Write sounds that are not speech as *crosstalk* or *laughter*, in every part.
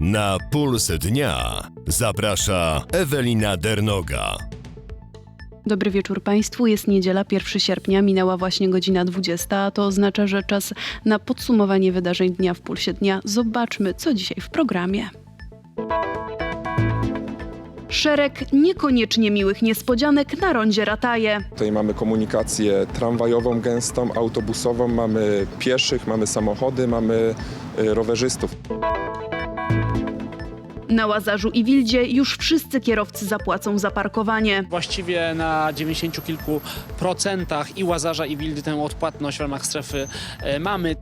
Na puls dnia zaprasza Ewelina Dernoga. Dobry wieczór Państwu. Jest niedziela, 1 sierpnia, minęła właśnie godzina 20, a to oznacza, że czas na podsumowanie wydarzeń dnia w pulsie dnia. Zobaczmy, co dzisiaj w programie. Szereg niekoniecznie miłych niespodzianek na rondzie Rataje. Tutaj mamy komunikację tramwajową gęstą, autobusową, mamy pieszych, mamy samochody, mamy y, rowerzystów. Na Łazarzu i Wildzie już wszyscy kierowcy zapłacą za parkowanie. Właściwie na 90 kilku procentach i Łazarza i Wildy tę odpłatność w ramach strefy e, mamy.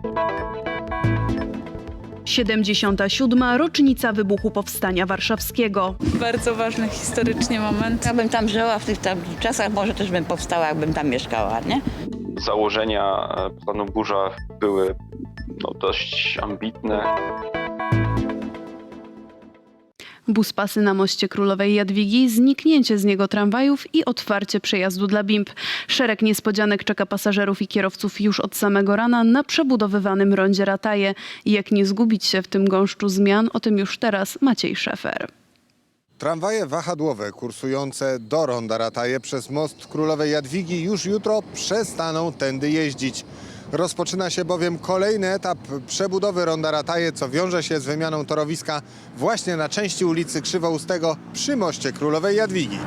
77. rocznica wybuchu Powstania Warszawskiego. bardzo ważny historycznie moment. Ja bym tam żyła w tych tam czasach, może też bym powstała, jakbym tam mieszkała, nie? założenia e, planu burza były no, dość ambitne. Buspasy na moście Królowej Jadwigi, zniknięcie z niego tramwajów i otwarcie przejazdu dla BIMP. Szereg niespodzianek czeka pasażerów i kierowców już od samego rana na przebudowywanym rondzie Rataje. Jak nie zgubić się w tym gąszczu zmian, o tym już teraz Maciej Szefer. Tramwaje wahadłowe kursujące do Ronda Rataje przez most Królowej Jadwigi już jutro przestaną tędy jeździć. Rozpoczyna się bowiem kolejny etap przebudowy Ronda Rataje, co wiąże się z wymianą torowiska właśnie na części ulicy Krzywoustego przy moście Królowej Jadwigi.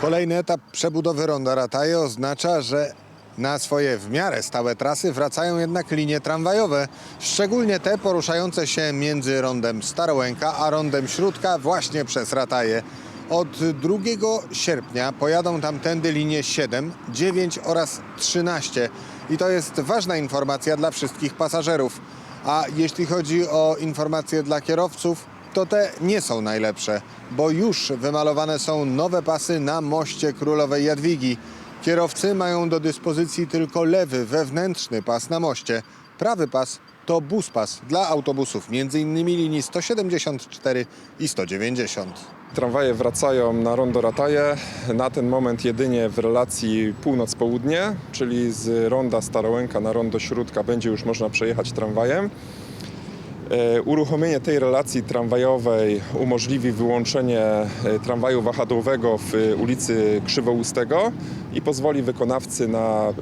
Kolejny etap przebudowy Ronda Rataje oznacza, że na swoje w miarę stałe trasy wracają jednak linie tramwajowe, szczególnie te poruszające się między rondem Starołęka a rondem Śródka właśnie przez Rataje. Od 2 sierpnia pojadą tamtędy linie 7, 9 oraz 13 i to jest ważna informacja dla wszystkich pasażerów. A jeśli chodzi o informacje dla kierowców, to te nie są najlepsze, bo już wymalowane są nowe pasy na moście Królowej Jadwigi. Kierowcy mają do dyspozycji tylko lewy, wewnętrzny pas na moście. Prawy pas to bus pas dla autobusów, m.in. linii 174 i 190. Tramwaje wracają na rondo Rataje, na ten moment jedynie w relacji północ-południe, czyli z ronda Starołęka na rondo Śródka będzie już można przejechać tramwajem. E, Uruchomienie tej relacji tramwajowej umożliwi wyłączenie e, tramwaju wahadłowego w e, ulicy Krzywoustego i pozwoli wykonawcy na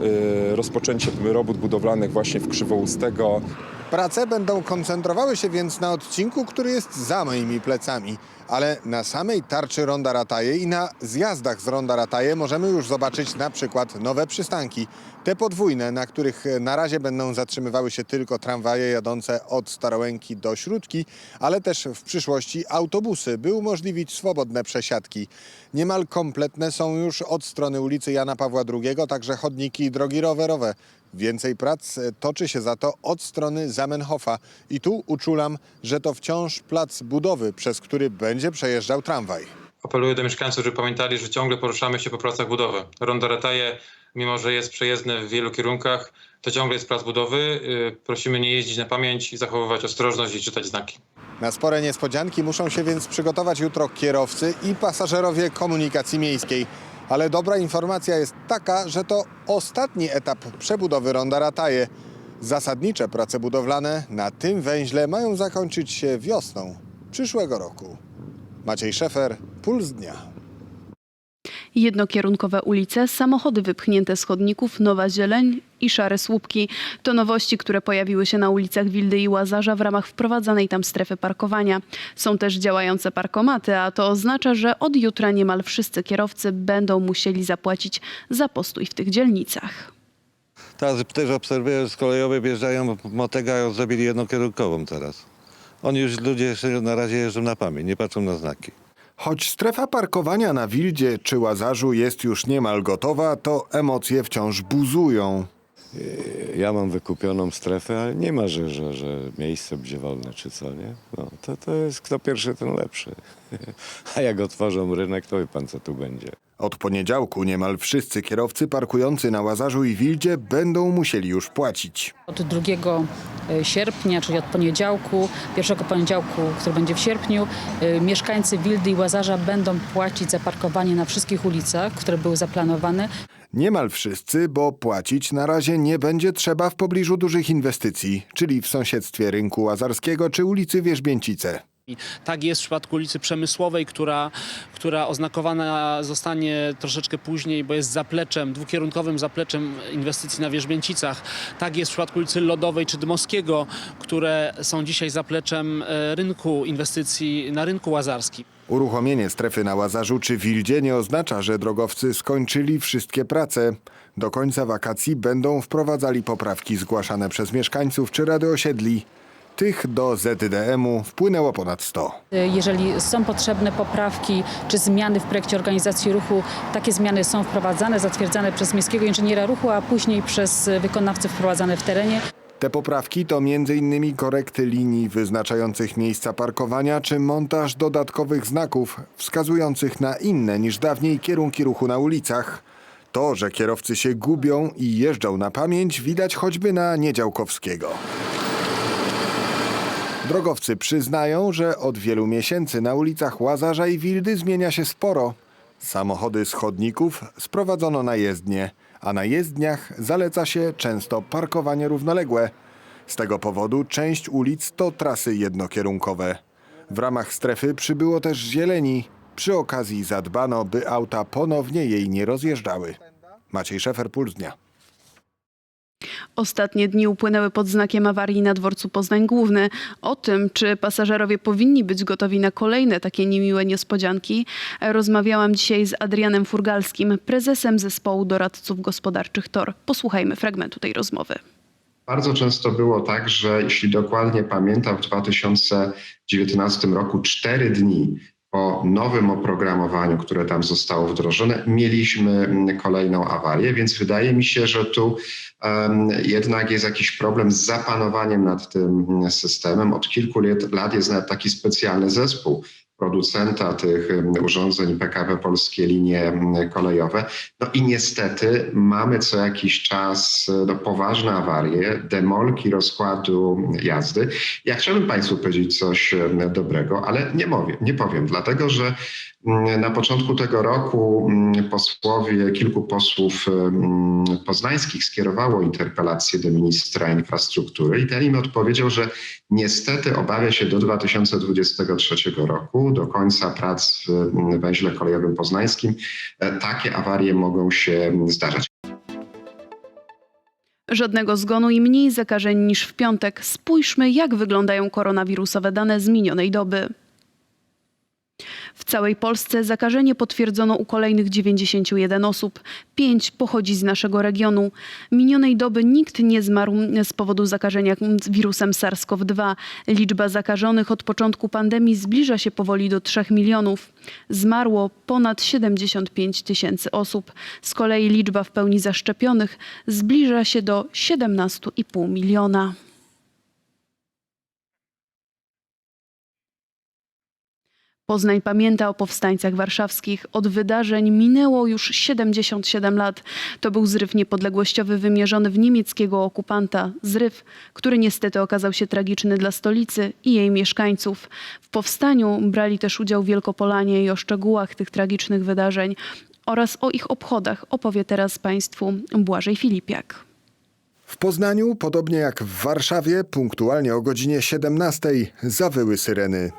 rozpoczęcie robót budowlanych właśnie w Krzywoustego. Prace będą koncentrowały się więc na odcinku, który jest za moimi plecami. Ale na samej tarczy Ronda Rataje i na zjazdach z Ronda Rataje możemy już zobaczyć na przykład nowe przystanki. Te podwójne, na których na razie będą zatrzymywały się tylko tramwaje jadące od Starołęki do Śródki, ale też w przyszłości autobusy, by umożliwić swobodne przesiadki. Niemal kompletne są już od strony ulicy Jana Pawła II także chodniki i drogi rowerowe. Więcej prac e, toczy się za to od strony Zamenhofa i tu uczulam, że to wciąż plac budowy, przez który będzie przejeżdżał tramwaj. Apeluję do mieszkańców, żeby pamiętali, że ciągle poruszamy się po pracach budowy. Rondo Rataje, mimo że jest przejezdne w wielu kierunkach, to ciągle jest plac budowy. Yy, Prosimy nie jeździć na pamięć i zachowywać ostrożność i czytać znaki. Na spore niespodzianki muszą się więc przygotować jutro kierowcy i pasażerowie komunikacji miejskiej. Ale dobra informacja jest taka, że to ostatni etap przebudowy Ronda Rataje. Zasadnicze prace budowlane na tym węźle mają zakończyć się wiosną przyszłego roku. Maciej Szefer, Puls Dnia. Jednokierunkowe ulice, samochody wypchnięte z chodników, nowa zieleń i szare słupki. To nowości, które pojawiły się na ulicach Wildy i Łazarza w ramach wprowadzanej tam strefy parkowania. Są też działające parkomaty, a to oznacza, że od jutra niemal wszyscy kierowcy będą musieli zapłacić za postój w tych dzielnicach. Teraz też obserwuję, że z kolejowej wjeżdżają Motega, zrobili jednokierunkową teraz. Oni już ludzie jeszcze na razie jeżdżą na pamięć, nie patrzą na znaki. Choć strefa parkowania na Wildzie czy Łazarzu jest już niemal gotowa, to emocje wciąż buzują. Ja mam wykupioną strefę, ale nie ma, że, że, że miejsce będzie wolne czy co, nie? No, to, to jest kto pierwszy, ten lepszy. *laughs* A jak otworzą rynek, to wie pan, co tu będzie. Od poniedziałku niemal wszyscy kierowcy parkujący na Łazarzu i Wildzie będą musieli już płacić. Od 2 sierpnia, czyli od poniedziałku, pierwszego poniedziałku, który będzie w sierpniu, y, mieszkańcy Wildy i Łazarza będą płacić za parkowanie na wszystkich ulicach, które były zaplanowane. Niemal wszyscy, bo płacić na razie nie będzie trzeba w pobliżu dużych inwestycji, czyli w sąsiedztwie rynku Łazarskiego czy ulicy Wierzbięcice. I Tak jest w przypadku ulicy Przemysłowej, która, która oznakowana zostanie troszeczkę później, bo jest zapleczem, dwukierunkowym zapleczem inwestycji na Wierzbięcicach. Tak jest w przypadku ulicy Lodowej czy Dmowskiego, które są dzisiaj zapleczem e, rynku inwestycji na rynku łazarskim. Uruchomienie strefy na Łazarzu czy Wildzie nie oznacza, że drogowcy skończyli wszystkie prace. Do końca wakacji będą wprowadzali poprawki zgłaszane przez mieszkańców czy rady osiedli. Tych do ZDM-u wpłynęło ponad 100. Jeżeli są potrzebne poprawki czy zmiany w projekcie organizacji ruchu, takie zmiany są wprowadzane, zatwierdzane przez miejskiego inżyniera ruchu, a później przez wykonawców wprowadzane w terenie. Te poprawki to m.in. korekty linii wyznaczających miejsca parkowania czy montaż dodatkowych znaków wskazujących na inne niż dawniej kierunki ruchu na ulicach. To, że kierowcy się gubią i jeżdżą na pamięć widać choćby na Niedziałkowskiego. Drogowcy przyznają, że od wielu miesięcy na ulicach Łazarza i Wildy zmienia się sporo. Samochody z chodników sprowadzono na jezdnie, a na jezdniach zaleca się często parkowanie równoległe. Z tego powodu część ulic to trasy jednokierunkowe. W ramach strefy przybyło też zieleni. Przy okazji zadbano, by auta ponownie jej nie rozjeżdżały. Maciej Szefer, Puls Dnia. Ostatnie dni upłynęły pod znakiem awarii na dworcu Poznań Główny. O tym, czy pasażerowie powinni być gotowi na kolejne takie niemiłe niespodzianki, rozmawiałam dzisiaj z Adrianem Furgalskim, prezesem zespołu doradców gospodarczych TOR. Posłuchajmy fragmentu tej rozmowy. Bardzo często było tak, że jeśli dokładnie pamiętam, w 2019 roku, cztery dni po nowym oprogramowaniu, które tam zostało wdrożone, mieliśmy kolejną awarię, więc wydaje mi się, że tu jednak jest jakiś problem z zapanowaniem nad tym mm, systemem. Od kilku lat, jest nawet taki specjalny zespół producenta tych urządzeń PKP Polskie Linie em, Kolejowe. No i niestety mamy co jakiś czas e, no, poważne awarie, demolki rozkładu jazdy. Ja chciałbym Państwu powiedzieć coś dobrego, ale nie powiem, nie powiem dlatego że mm, na początku tego roku mm, posłowie, kilku posłów em, poznańskich skierowało interpelację do ministra infrastruktury i ten im odpowiedział, że niestety obawia się do 2023 roku, do końca prac w mm, węźle kolejowym poznańskim, e, takie awarie mogą się zdarzać. Żadnego zgonu i mniej zakażeń niż w piątek. Spójrzmy, jak wyglądają koronawirusowe dane z minionej doby. W całej Polsce zakażenie potwierdzono u kolejnych 91 osób. Pięć pochodzi z naszego regionu. Minionej doby nikt nie zmarł z powodu zakażenia wirusem SARS-CoV-2. Liczba zakażonych od początku pandemii zbliża się powoli do 3 milionów. Zmarło ponad 75 tysięcy osób. Z kolei liczba w pełni zaszczepionych zbliża się do 17,5 miliona. Poznań pamięta o powstańcach warszawskich. Od wydarzeń minęło już 77 lat. To był zryw niepodległościowy wymierzony w niemieckiego okupanta. Zryw, który niestety okazał się tragiczny dla stolicy i jej mieszkańców. W powstaniu brali też udział Wielkopolanie i o szczegółach tych tragicznych wydarzeń oraz o ich obchodach opowie teraz Państwu Błażej Filipiak. W Poznaniu, podobnie jak w Warszawie, punktualnie o godzinie 17 zawyły syreny.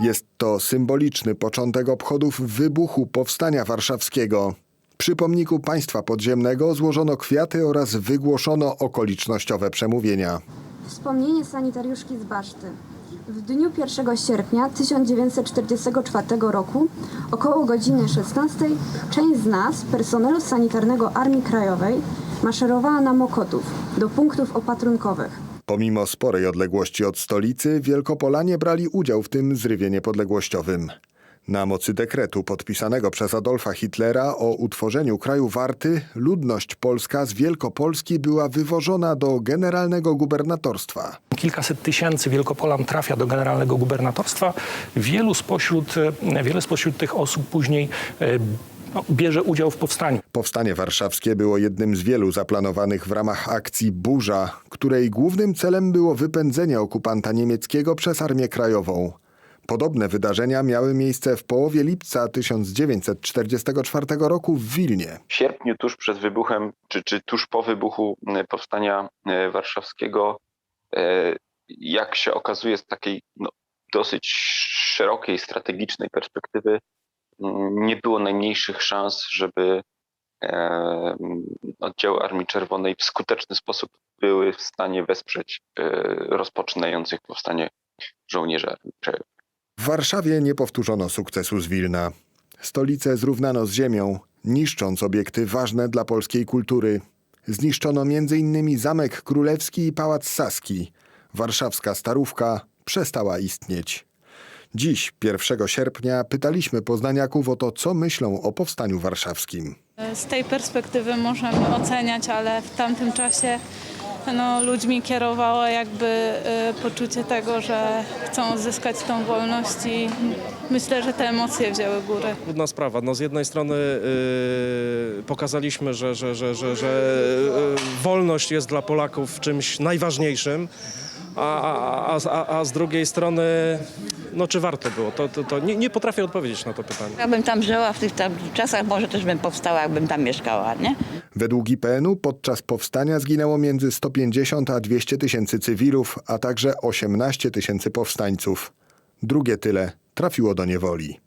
Jest to symboliczny początek obchodów wybuchu Powstania Warszawskiego. Przy pomniku państwa podziemnego złożono kwiaty oraz wygłoszono okolicznościowe przemówienia. Wspomnienie sanitariuszki z Baszty. W dniu 1 sierpnia 1944 roku, około godziny 16, część z nas, personelu sanitarnego Armii Krajowej, maszerowała na Mokotów, do punktów opatrunkowych. Pomimo sporej odległości od stolicy, Wielkopolanie brali udział w tym zrywie niepodległościowym. Na mocy dekretu podpisanego przez Adolfa Hitlera o utworzeniu kraju Warty, ludność polska z Wielkopolski była wywożona do generalnego gubernatorstwa. Kilkaset tysięcy Wielkopolan trafia do generalnego gubernatorstwa. Wielu spośród, wiele spośród tych osób później e, no, bierze udział w powstaniu. Powstanie warszawskie było jednym z wielu zaplanowanych w ramach akcji Burza, której głównym celem było wypędzenie okupanta niemieckiego przez Armię Krajową. Podobne wydarzenia miały miejsce w połowie lipca 1944 roku w Wilnie. W sierpniu, tuż przed wybuchem, czy, czy tuż po wybuchu e, powstania e, warszawskiego, e, jak się okazuje, z takiej no, dosyć szerokiej, strategicznej perspektywy, nie było najmniejszych szans, żeby oddziały Armii Czerwonej w skuteczny sposób były w stanie wesprzeć e, rozpoczynających powstanie żołnierzy Armii Czerwonej. W Warszawie nie powtórzono sukcesu z Wilna. Stolicę zrównano z ziemią, niszcząc obiekty ważne dla polskiej kultury. Zniszczono m.in. Zamek Królewski i Pałac Saski. Warszawska Starówka przestała istnieć. Dziś, 1 sierpnia, pytaliśmy poznaniaków o to, co myślą o powstaniu warszawskim. Z tej perspektywy możemy oceniać, ale w tamtym czasie no, ludźmi kierowało jakby y, poczucie tego, że chcą odzyskać tą wolność i myślę, że te emocje wzięły górę. Trudna sprawa. No z jednej strony yy, pokazaliśmy, że, że, że, że, że yy, wolność jest dla Polaków czymś najważniejszym, a, a, a, z drugiej strony, no czy warto było? To, to, to nie, nie potrafię odpowiedzieć na to pytanie. Jakbym tam żyła w tych tam czasach, może też bym powstała, jakbym tam mieszkała, nie? Według IPN-u podczas powstania zginęło między 150 a 200 tysięcy cywilów, a także 18 tysięcy powstańców. Drugie tyle trafiło do niewoli.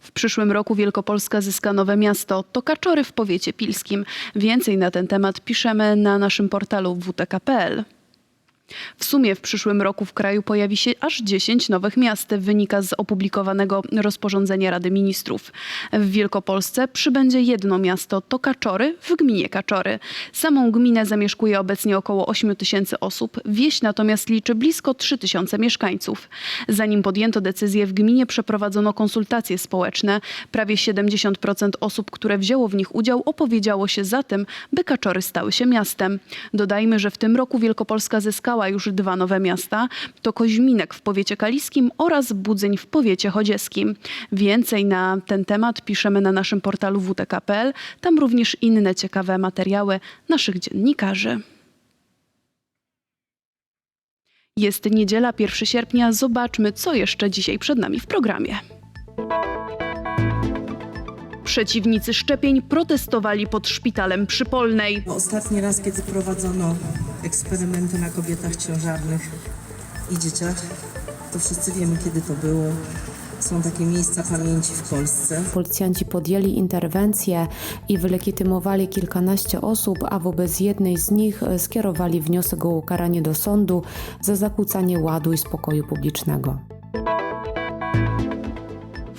W przyszłym roku Wielkopolska zyska nowe miasto. To Kaczory w powiecie pilskim. Więcej na ten temat piszemy na naszym portalu wtk.pl. W sumie w przyszłym roku w kraju pojawi się aż 10 nowych miast, wynika z opublikowanego rozporządzenia Rady Ministrów. W Wielkopolsce przybędzie jedno miasto, to Kaczory w gminie Kaczory. Samą gminę zamieszkuje obecnie około 8 tysięcy osób, wieś natomiast liczy blisko 3 tysiące mieszkańców. Zanim podjęto decyzję w gminie przeprowadzono konsultacje społeczne. Prawie 70% osób, które wzięło w nich udział opowiedziało się za tym, by Kaczory stały się miastem. Dodajmy, że w tym roku Wielkopolska zyskała już dwa nowe miasta. To Koźminek w powiecie kaliskim oraz Budzeń w powiecie chodzieskim. Więcej na ten temat piszemy na naszym portalu wtk.pl. Tam również inne ciekawe materiały naszych dziennikarzy. Jest niedziela 1 sierpnia. Zobaczmy, co jeszcze dzisiaj przed nami w programie. Przeciwnicy szczepień protestowali pod szpitalem przypolnej. Ostatni raz, kiedy prowadzono eksperymenty na kobietach ciężarnych i dzieciach, to wszyscy wiemy, kiedy to było. Są takie miejsca pamięci w Polsce. Policjanci podjęli interwencję i wylegitymowali kilkanaście osób, a wobec jednej z nich skierowali wniosek o ukaranie do sądu za zakłócanie ładu i spokoju publicznego.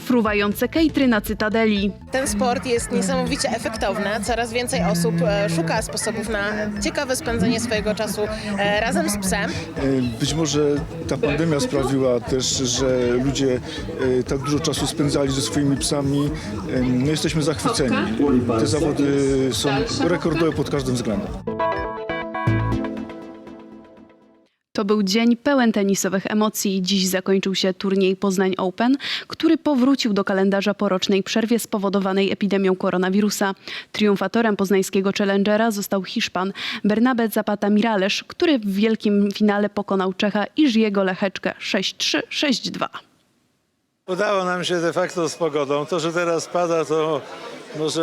Fruwające kejtry na Cytadeli. Ten sport jest niesamowicie efektowny. Coraz więcej osób e, szuka sposobów na ciekawe spędzenie swojego czasu e, razem z psem. Być może ta pandemia sprawiła też, że ludzie e, tak dużo czasu spędzali ze swoimi psami. E, No jesteśmy zachwyceni. Te zawody są rekordowe pod każdym względem. To był dzień pełen tenisowych emocji. Dziś zakończył się turniej Poznań Open, który powrócił do kalendarza po rocznej przerwie spowodowanej epidemią koronawirusa. Triumfatorem poznańskiego Challengera został Hiszpan Bernabe Zapata Miralesz, który w wielkim finale pokonał Czecha Iżiego Lecheczkę 6-3, 6-2. Udało nam się de facto z pogodą. To, że teraz pada, to może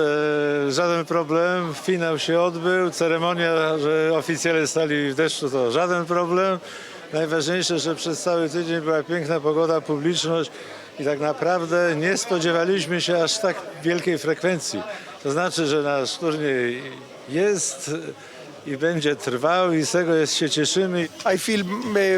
żaden problem. Finał się odbył, ceremonia, że oficjele stali w deszczu, to żaden problem. Najważniejsze, że przez cały tydzień była piękna pogoda, publiczność i tak naprawdę nie spodziewaliśmy się aż tak wielkiej frekwencji. To znaczy, że nasz turniej jest i będzie trwał i z tego jest, się cieszymy. I feel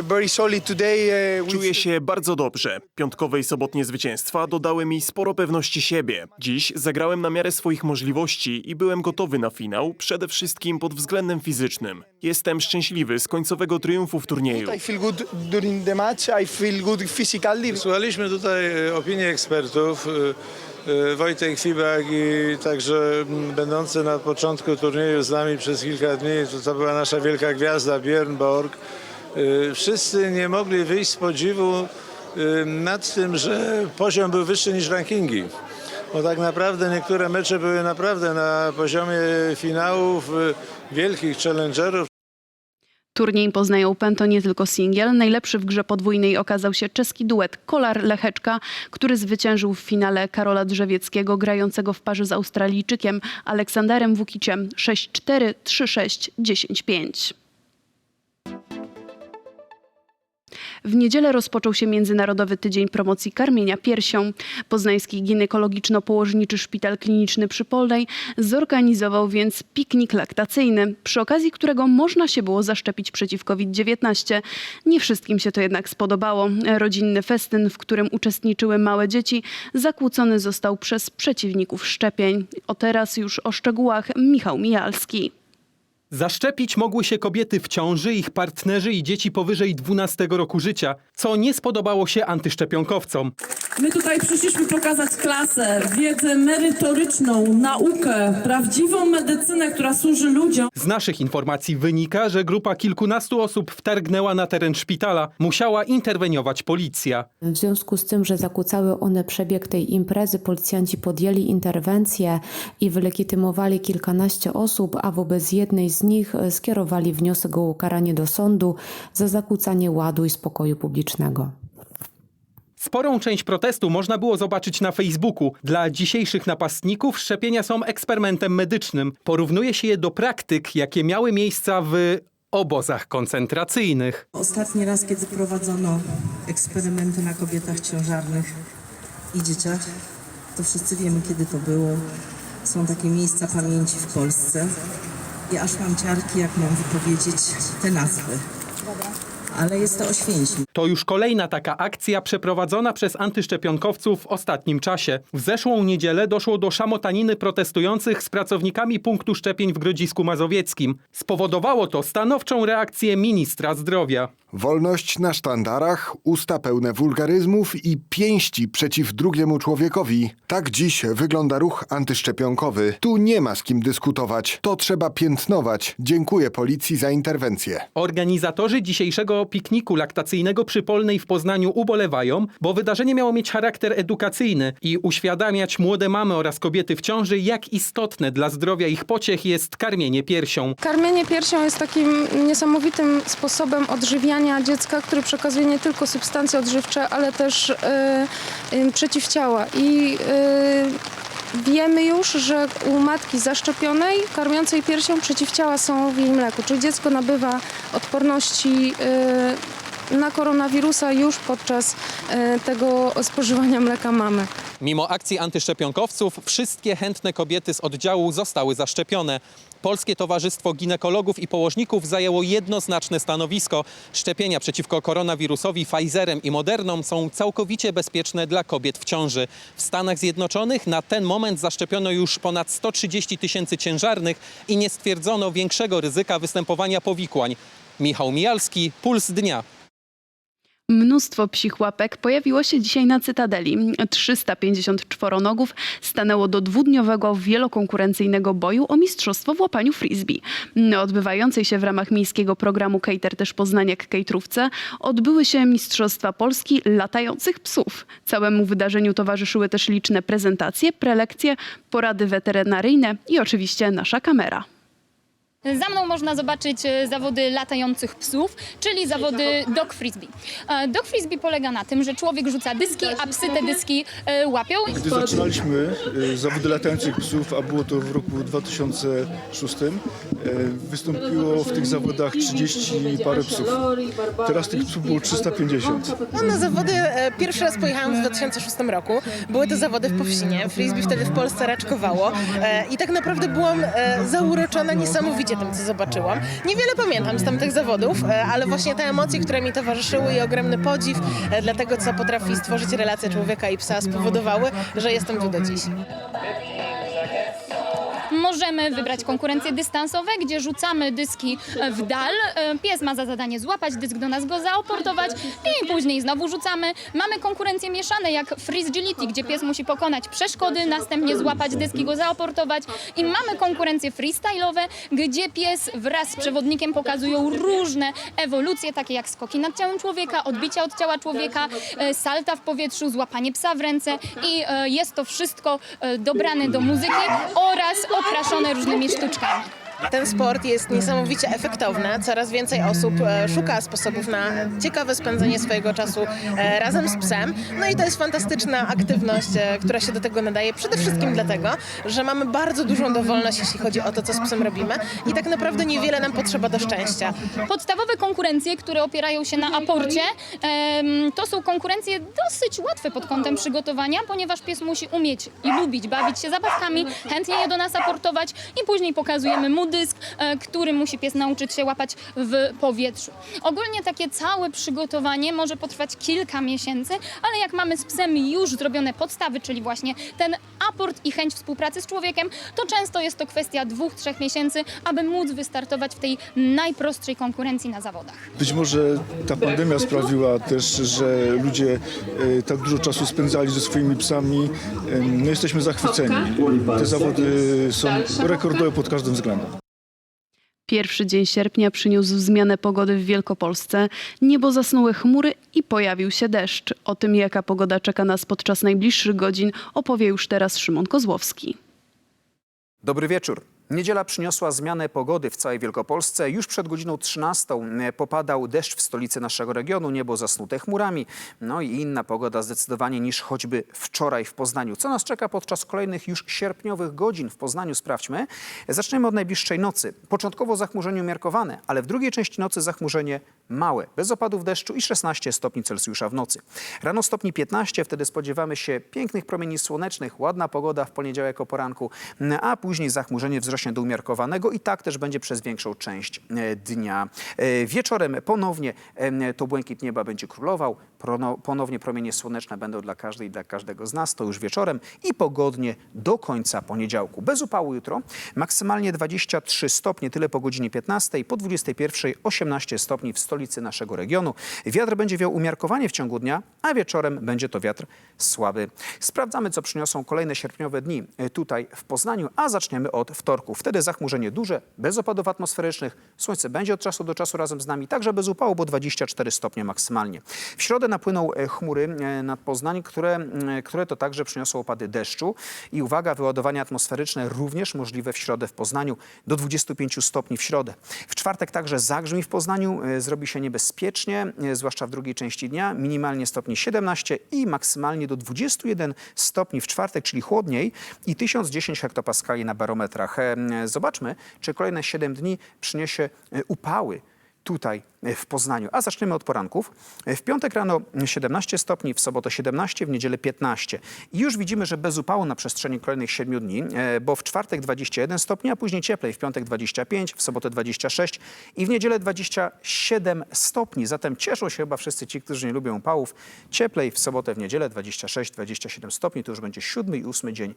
very solid today. uh, Czuję się bardzo dobrze. Piątkowe i sobotnie zwycięstwa dodały mi sporo pewności siebie. Dziś zagrałem na miarę swoich możliwości i byłem gotowy na finał, przede wszystkim pod względem fizycznym. Jestem szczęśliwy z końcowego triumfu w turnieju. I feel good during the match. I feel good physically. Słuchaliśmy tutaj e, opinii ekspertów. e, Wojtek Fibak i także mm, będący na początku turnieju z nami przez kilka dni, to, to była nasza wielka gwiazda Björn Borg. E, Wszyscy nie mogli wyjść z podziwu e, nad tym, że poziom był wyższy niż rankingi. Bo tak naprawdę niektóre mecze były naprawdę na poziomie finałów wielkich challengerów. Turniej Poznają Open to nie tylko singiel. Najlepszy w grze podwójnej okazał się czeski duet Kolar-Lecheczka, który zwyciężył w finale Karola Drzewieckiego grającego w parze z Australijczykiem Aleksanderem Wukiciem 6-4, 3-6, 10-5. W niedzielę rozpoczął się Międzynarodowy Tydzień Promocji Karmienia Piersią. Poznański Ginekologiczno-Położniczy Szpital Kliniczny przy Polnej zorganizował więc piknik laktacyjny, przy okazji którego można się było zaszczepić przeciw COVID-19. Nie wszystkim się to jednak spodobało. Rodzinny festyn, w którym uczestniczyły małe dzieci, zakłócony został przez przeciwników szczepień. O teraz już o szczegółach Michał Mijalski. Zaszczepić mogły się kobiety w ciąży, ich partnerzy i dzieci powyżej 12 roku życia, co nie spodobało się antyszczepionkowcom. My tutaj przyszliśmy pokazać klasę, wiedzę merytoryczną, naukę, prawdziwą medycynę, która służy ludziom. Z naszych informacji wynika, że grupa kilkunastu osób wtargnęła na teren szpitala. Musiała interweniować policja. W związku z tym, że zakłócały one przebieg tej imprezy, policjanci podjęli interwencję i wylegitymowali kilkanaście osób, a wobec jednej z nich e, skierowali wniosek o ukaranie do sądu za zakłócanie ładu i spokoju publicznego. Sporą część protestu można było zobaczyć na Facebooku. Dla dzisiejszych napastników szczepienia są eksperymentem medycznym. Porównuje się je do praktyk, jakie miały miejsca w obozach koncentracyjnych. Ostatni raz, kiedy prowadzono eksperymenty na kobietach ciężarnych i dzieciach, to wszyscy wiemy, kiedy to było. Są takie miejsca pamięci w Polsce. I aż mam ciarki, jak mam wypowiedzieć te nazwy. Ale jest to Oświęcim. To już kolejna taka akcja przeprowadzona przez antyszczepionkowców w ostatnim czasie. W zeszłą niedzielę doszło do szamotaniny protestujących z pracownikami punktu szczepień w Grodzisku Mazowieckim. Spowodowało to stanowczą reakcję ministra zdrowia. Wolność na sztandarach, usta pełne wulgaryzmów i pięści przeciw drugiemu człowiekowi. Tak dziś wygląda ruch antyszczepionkowy. Tu nie ma z kim dyskutować. To trzeba piętnować. Dziękuję policji za interwencję. Organizatorzy dzisiejszego pikniku laktacyjnego przy Polnej w Poznaniu ubolewają, bo wydarzenie miało mieć charakter edukacyjny i uświadamiać młode mamy oraz kobiety w ciąży, jak istotne dla zdrowia ich pociech jest karmienie piersią. Karmienie piersią jest takim niesamowitym sposobem odżywiania dziecka, który przekazuje nie tylko substancje odżywcze, ale też y, przeciwciała. I y, wiemy już, że u matki zaszczepionej, karmiącej piersią, przeciwciała są w jej mleku, czyli dziecko nabywa odporności y, na koronawirusa już podczas y, tego spożywania mleka mamy. Mimo akcji antyszczepionkowców, wszystkie chętne kobiety z oddziału zostały zaszczepione. Polskie Towarzystwo Ginekologów i Położników zajęło jednoznaczne stanowisko. Szczepienia przeciwko koronawirusowi Pfizerem i Moderną są całkowicie bezpieczne dla kobiet w ciąży. W Stanach Zjednoczonych na ten moment zaszczepiono już ponad 130 tysięcy ciężarnych i nie stwierdzono większego ryzyka występowania powikłań. Michał Mijalski, Puls Dnia. Mnóstwo psich łapek pojawiło się dzisiaj na Cytadeli. 354 nogów stanęło do dwudniowego, wielokonkurencyjnego boju o mistrzostwo w łapaniu frisbee. Odbywającej się w ramach miejskiego programu Cater też Poznaniak Kejtrówce odbyły się Mistrzostwa Polski latających psów. Całemu wydarzeniu towarzyszyły też liczne prezentacje, prelekcje, porady weterynaryjne i oczywiście nasza kamera. Za mną można zobaczyć e, zawody latających psów, czyli zawody dog frisbee. E, Dog frisbee polega na tym, że człowiek rzuca dyski, a psy te dyski e, łapią. Gdy zaczynaliśmy zawody latających psów, a było to w roku 2006, y, wystąpiło w tych zawodach 30 parę psów. Teraz tych psów było 350. No, na zawody pierwszy raz pojechałam w 2006 roku. Były to zawody w Powsinie. Frisbee wtedy w Polsce raczkowało. I tak naprawdę byłam zauroczona niesamowicie tym, co zobaczyłam. Niewiele pamiętam z tamtych zawodów, e, ale właśnie te emocje, które mi towarzyszyły i ogromny podziw e, dla tego, co potrafi stworzyć relacja człowieka i psa spowodowały, że jestem tu do dziś. Możemy wybrać konkurencje dystansowe, gdzie rzucamy dyski e, w dal. E, Pies ma za zadanie złapać dysk, do nas go zaoportować i później znowu rzucamy. Mamy konkurencje mieszane jak freeze agility, gdzie pies musi pokonać przeszkody, następnie złapać dysk i go zaoportować. I mamy konkurencje freestyle'owe, gdzie pies wraz z przewodnikiem pokazują różne ewolucje, takie jak skoki nad ciałem człowieka, odbicia od ciała człowieka, e, salta w powietrzu, złapanie psa w ręce i jest to wszystko dobrane do muzyki oraz okraszone różnymi sztuczkami. Ten sport jest niesamowicie efektowny. Coraz więcej osób e, szuka sposobów na ciekawe spędzenie swojego czasu e, razem z psem. No i to jest fantastyczna aktywność, e, która się do tego nadaje. Przede wszystkim dlatego, że mamy bardzo dużą dowolność, jeśli chodzi o to, co z psem robimy i tak naprawdę niewiele nam potrzeba do szczęścia. Podstawowe konkurencje, które opierają się na aporcie, to są konkurencje dosyć łatwe pod kątem przygotowania, ponieważ pies musi umieć i lubić bawić się zabawkami, chętnie je do nas aportować i później pokazujemy mu dysk, e, który musi pies nauczyć się łapać w powietrzu. Ogólnie takie całe przygotowanie może potrwać kilka miesięcy, ale jak mamy z psem już zrobione podstawy, czyli właśnie ten aport i chęć współpracy z człowiekiem, to często jest to kwestia dwóch, trzech miesięcy, aby móc wystartować w tej najprostszej konkurencji na zawodach. Być może ta pandemia sprawiła też, że ludzie e, tak dużo czasu spędzali ze swoimi psami. E, No jesteśmy zachwyceni. Te zawody są rekordowe pod każdym względem. Pierwszy dzień sierpnia przyniósł zmianę pogody w Wielkopolsce. Niebo zasnuły chmury i pojawił się deszcz. O tym, jaka pogoda czeka nas podczas najbliższych godzin, opowie już teraz Szymon Kozłowski. Dobry wieczór. Niedziela przyniosła zmianę pogody w całej Wielkopolsce. Już przed godziną 13 popadał deszcz w stolicy naszego regionu, niebo zasnute chmurami. No i inna pogoda zdecydowanie niż choćby wczoraj w Poznaniu. Co nas czeka podczas kolejnych już sierpniowych godzin w Poznaniu? Sprawdźmy. Zaczniemy od najbliższej nocy. Początkowo zachmurzenie umiarkowane, ale w drugiej części nocy zachmurzenie małe, bez opadów deszczu i 16 stopni Celsjusza w nocy. Rano stopni 15, wtedy spodziewamy się pięknych promieni słonecznych, ładna pogoda w poniedziałek o poranku, a później zachmurzenie wzrośnie do umiarkowanego i tak też będzie przez większą część e, dnia. E, Wieczorem ponownie e, to błękit nieba będzie królował, ponownie promienie słoneczne będą dla każdej i dla każdego z nas, to już wieczorem i pogodnie do końca poniedziałku. Bez upału jutro, maksymalnie 23 stopnie, tyle po godzinie 15, po 21 18 stopni w stolicy naszego regionu. Wiatr będzie wiał umiarkowanie w ciągu dnia, a wieczorem będzie to wiatr słaby. Sprawdzamy, co przyniosą kolejne sierpniowe dni e, tutaj w Poznaniu, a zaczniemy od wtorku. Wtedy zachmurzenie duże, bez opadów atmosferycznych. Słońce będzie od czasu do czasu razem z nami, także bez upału, bo 24 stopnie maksymalnie. W środę napłyną e, chmury e, nad Poznań, które, m, które to także przyniosą opady deszczu. I uwaga, wyładowania atmosferyczne również możliwe w środę w Poznaniu, do 25 stopni w środę. W czwartek także zagrzmi w Poznaniu, e, zrobi się niebezpiecznie, e, zwłaszcza w drugiej części dnia, minimalnie stopni 17 i maksymalnie do 21 stopni w czwartek, czyli chłodniej i 1010 hektopaskali na barometrach. E, Zobaczmy, czy kolejne 7 dni przyniesie e, upały tutaj e, w Poznaniu. A zaczniemy od poranków. E, W piątek rano 17 stopni, w sobotę 17, w niedzielę 15. I już widzimy, że bez upału na przestrzeni kolejnych 7 dni, e, bo w czwartek 21 stopni, a później cieplej. W piątek 25, w sobotę 26 i w niedzielę 27 stopni. Zatem cieszą się chyba wszyscy ci, którzy nie lubią upałów. Cieplej w sobotę, w niedzielę 26-27 stopni. To już będzie siódmy i ósmy dzień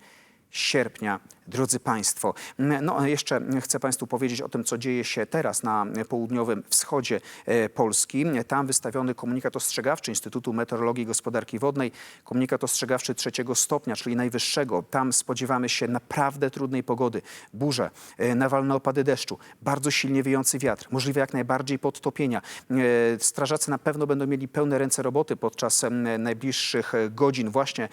sierpnia. Drodzy Państwo, no jeszcze chcę Państwu powiedzieć o tym, co dzieje się teraz na południowym wschodzie e, Polski. Tam wystawiony komunikat ostrzegawczy Instytutu Meteorologii i Gospodarki Wodnej, komunikat ostrzegawczy trzeciego stopnia, czyli najwyższego. Tam spodziewamy się naprawdę trudnej pogody. Burze, e, nawalne opady deszczu, bardzo silnie wiejący wiatr, możliwe jak najbardziej podtopienia. E, Strażacy na pewno będą mieli pełne ręce roboty podczas najbliższych godzin właśnie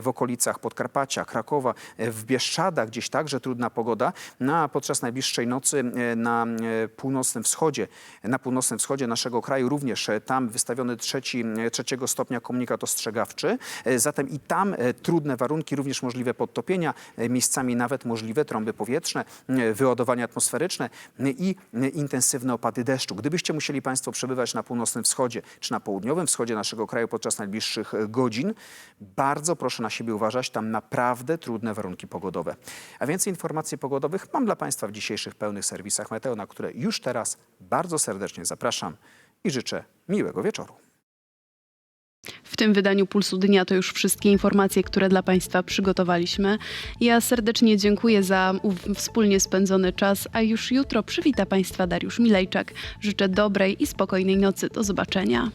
w okolicach Podkarpacia, Krakowa, w Bieszczadach, gdzieś także trudna pogoda, no, a podczas najbliższej nocy e, na e, północnym wschodzie, na północnym wschodzie naszego kraju również e, tam wystawiony trzeci, e, trzeciego stopnia komunikat ostrzegawczy, E, zatem i tam e, trudne warunki, również możliwe podtopienia, e, miejscami nawet możliwe trąby powietrzne, e, wyładowania atmosferyczne e, i e, intensywne opady deszczu. Gdybyście musieli Państwo przebywać na północnym wschodzie czy na południowym wschodzie naszego kraju podczas najbliższych e, godzin, bardzo proszę na siebie uważać, tam naprawdę trudne warunki pogodowe. A więcej informacji pogodowych mam dla Państwa w dzisiejszych pełnych serwisach Meteo, na które już teraz bardzo serdecznie zapraszam i życzę miłego wieczoru. W tym wydaniu Pulsu Dnia to już wszystkie informacje, które dla Państwa przygotowaliśmy. Ja serdecznie dziękuję za wspólnie spędzony czas, a już jutro przywita Państwa Dariusz Milejczak. Życzę dobrej i spokojnej nocy. Do zobaczenia.